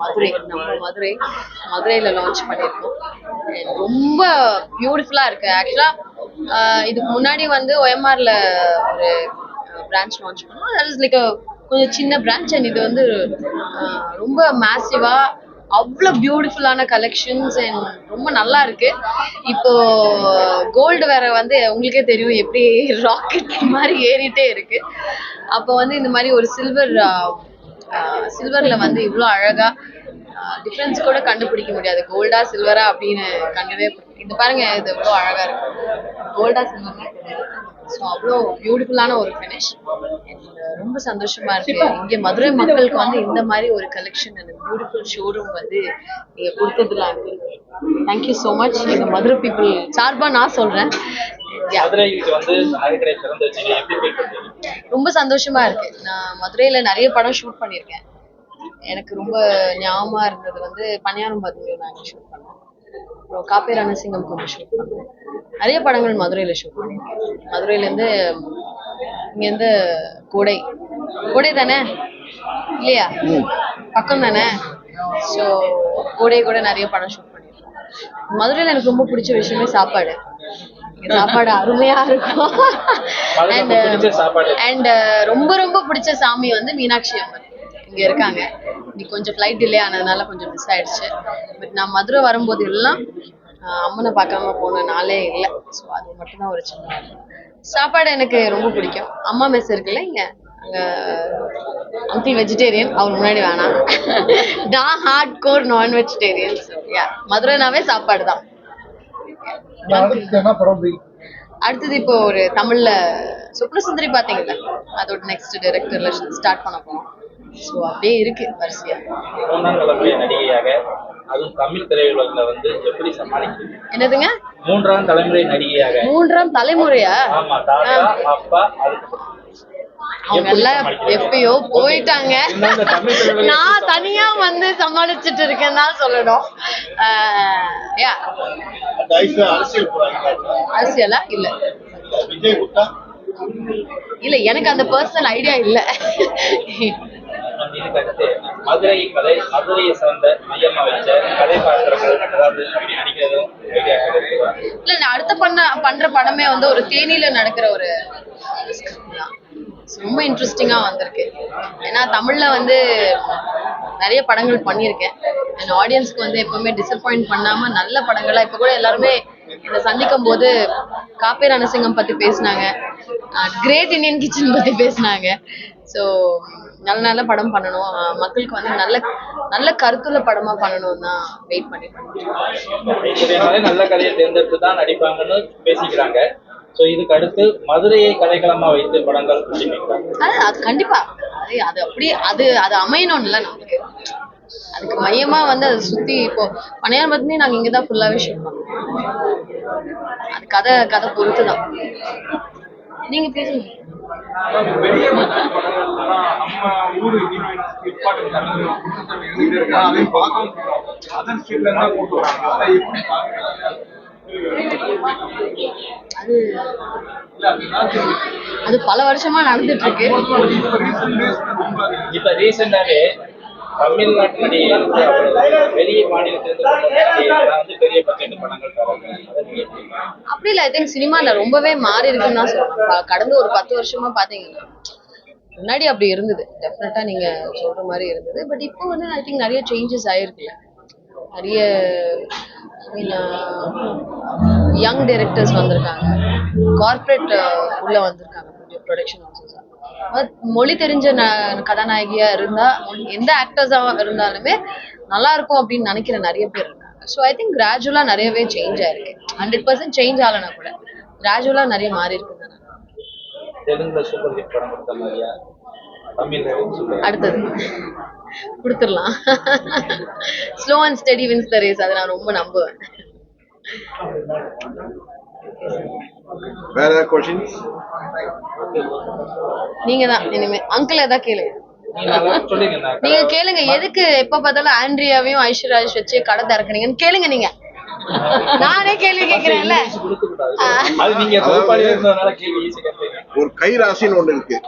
மதுரை நம்ம மதுரை மதுரையில் லான்ச் பண்ணியிருக்கோம். ரொம்ப பியூட்டிஃபுல்லாக இருக்கு. ஆக்சுவலாக இதுக்கு முன்னாடி வந்து ஒயம்ஆரில் ஒரு பிரான்ச் லான்ச் பண்ணோம். அது இஸ் லைக் கொஞ்சம் சின்ன பிரான்ச் அண்ட் இது வந்து ரொம்ப மேசிவாக அவ்வளோ பியூட்டிஃபுல்லான கலெக்ஷன்ஸ் அண்ட் ரொம்ப நல்லா இருக்கு. இப்போ கோல்டு வேற வந்து உங்களுக்கே தெரியும் எப்படி ராக்கெட் மாதிரி ஏறிட்டே இருக்கு. அப்போ வந்து இந்த மாதிரி ஒரு சில்வர் சில்வர்ல வந்து இவ்வளோ அழகா டிஃப்ரென்ஸ் கூட கண்டுபிடிக்க முடியாது. கோல்டா சில்வரா அப்படின்னு கண்டவே இது பாருங்க இது எவ்வளோ அழகா இருக்கு. கோல்டா சில்வர்னா ஸோ அவ்வளோ பியூட்டிஃபுல்லான ஒரு ஃபினிஷ் ரொம்ப சந்தோஷமா இருக்கு. இங்க மதுரை மக்களுக்கு வந்து இந்த மாதிரி ஒரு கலெக்ஷன் அந்த பியூட்டிஃபுல் ஷோரூம் வந்து நீங்க கொடுத்ததுல தேங்க்யூ ஸோ மச் எங்க மதுரை பீப்புள் சார்பா நான் சொல்றேன். மதுரைக்கு வந்து ரொம்ப சந்தோஷமா இருக்கு. நான் மதுரையில நிறைய படம் ஷூட் பண்ணியிருக்கேன். எனக்கு ரொம்ப ஞாபகமா இருந்தது வந்து பணியாரம் பத்மியோ நாங்கள் ஷூட் பண்ணோம் அப்புறம் காப்பே ரணசிங்கம் கொஞ்சம் ஷூட் பண்ணோம் நிறைய படங்கள் மதுரையில ஷூட் பண்ணியிருக்கேன். மதுரையிலேருந்து இங்கேருந்து கோடை. கோடை தானே? இல்லையா? பக்கம் தானே? ஸோ கோடை கூட நிறைய படம் ஷூட் பண்ணியிருக்கோம் மதுரையில் எனக்கு ரொம்ப பிடிச்ச விஷயமே சாப்பாடு. சாப்பாடு அருமையா இருக்கும். அண்ட் அண்ட் ரொம்ப ரொம்ப பிடிச்ச சாமி வந்து மீனாட்சி அம்மன். இங்க இருக்காங்க. இன்னைக்கு கொஞ்சம் ஃப்ளைட் டிலே ஆனதுனால கொஞ்சம் மிஸ் ஆயிடுச்சு. பட் நான் மதுரை வரும்போது எல்லாம் அம்மனை பார்க்காம போன நாளே இல்லை. ஸோ அது மட்டும்தான் ஒரு சின்ன சாப்பாடு எனக்கு ரொம்ப பிடிக்கும். அம்மா மெஸ் இருக்குல்ல இங்க? அங்க அங்கிள் வெஜிடேரியன் அவர் முன்னாடி வேணாம். நான் ஹார்ட் கோர் நான் வெஜிடேரியன் யா மதுரைனாவே சாப்பாடு தான் அடுத்து என்ன படம் போய் அடுத்தது இப்போ ஒரு தமிழ்ல சுப்ரசுந்தரி பாத்தீங்கல்ல? அதோட நெக்ஸ்ட் டைரக்டர்ல ஸ்டார்ட் பண்ண போறோம். ஸோ அப்படியே இருக்கு வரிசையா. மூன்றாம் தலைமுறை நடிகையாக அதுவும் தமிழ் திரையுலகில் வந்து எப்படி சமாளிக்கிறீங்க என்னதுங்க? மூன்றாம் தலைமுறை நடிகையாக. மூன்றாம் தலைமுறையா? ஆமா தாத்தா அப்பா அதுக்கப்புறம் அவங்க எல்லாம்? எப்பயோ போயிட்டாங்க. நான் தனியா வந்து சமாளிச்சுட்டு இருக்கேன்னு தான் சொல்லணும். அரசியல் இல்ல? விஜய் குட்டா இல்ல எனக்கு அந்த பர்சனல் ஐடியா இல்ல. மதுரை கதை மதுரையை சார்ந்த மையமா வச்ச கதை? இல்ல நான் அடுத்த பண்ண பண்ற படமே வந்து ஒரு தேனியில நடக்கிற ஒரு ரொம்ப இன்ட்ரெஸ்டிங்காக வந்திருக்கு. ஏன்னா தமிழ்ல வந்து நிறைய படங்கள் பண்ணியிருக்கேன். என் ஆடியன்ஸ்க்கு வந்து எப்பவுமே டிசப்பாயிண்ட் பண்ணாம நல்ல படங்களாக இப்போ கூட எல்லாருமே என்னை சந்திக்கும் போது காப்பே ரணசிங்கம் பத்தி பேசினாங்க. கிரேட் இந்தியன் கிச்சன் பத்தி பேசினாங்க. ஸோ நல்ல நல்ல படம் பண்ணணும். மக்களுக்கு வந்து நல்ல நல்ல கருத்துள்ள படமா பண்ணணும் தான் வெயிட் பண்ணி நல்ல கதையை தேர்ந்தெடுத்து தான் நடிப்பாங்கன்னு பேசிக்கிறாங்க. சோ இதுக்கு அடுத்து மதுரையை கதைக்களமா வைத்து படங்கள் அது அது கண்டிப்பா. அது அது அப்படியே அது அது அமையணும்ல நமக்கு. அதுக்கு மையமா வந்து அதை சுத்தி இப்போ பனையார் பத்னி நாங்க இங்கதான் ஃபுல்லாவே ஷூட் பண்ணோம் அது கதை கதை பொறுத்து தான் நீங்க பேசுங்க. வெளியே அதை அது பல வருஷமா நடந்துட்டு இருக்கு இப்ப ரீசெண்டாவே தமிழ்நாட்டு வெளிய மாநிலத்திலிருந்து பெரிய பட்ஜெட் படங்கள்? அப்படி இல்லை ஐ திங்க் சினிமால ரொம்பவே மாறி இருக்குன்னு தான் ப- கடந்த ஒரு பத்து வருஷமா பாத்தீங்கன்னா முன்னாடி அப்படி இருந்தது. டெஃபினட்டா நீங்க சொல்ற மாதிரி இருந்தது. பட் இப்போ வந்து ஐ திங்க் நிறைய சேஞ்சஸ் ஆயிருக்குல்ல. நிறைய யங் டைரக்டர்ஸ் uh, வந்திருக்காங்க. கார்ப்பரேட் uh, உள்ள வந்திருக்காங்க. ப்ரொடக்ஷன் ஹவுசஸ் மொழி தெரிஞ்ச ந- கதாநாயகியா இருந்தா எந்த ஆக்டர்ஸாக இருந்தாலுமே நல்லா இருக்கும் அப்படின்னு நினைக்கிற நிறைய பேர் இருக்காங்க. ஸோ ஐ திங்க் கிராஜுவலா நிறையவே சேஞ்ச் ஆயிருக்கு. ஹண்ட்ரட் பர்சன்ட் சேஞ்ச் ஆகலைன்னா கூட கிராஜுவலா நிறைய மாறி இருக்குன்னு தெலுங்குல சூப்பர் ஹிட் படம் கொடுத்த மாதிரியா? அடுத்தது. கொடுத்துடலாம். Slow and steady wins the race அதை நான் ரொம்ப நம்புவேன். வேற கொஸ்டின்ஸ் நீங்க தான் இனிமே அங்கிள் ஏதாவது கேளுங்க நீங்க கேளுங்க. எதுக்கு எப்ப பார்த்தாலும் ஆண்ட்ரியாவையும் ஐஸ்வர்யாஜ் வச்சு கடை திறக்கறீங்கன்னு கேளுங்க நீங்க. நானே கேள்வி கேட்பீங்க. ஒரு கை ராசின்னு ஒண்ணு இருக்கு.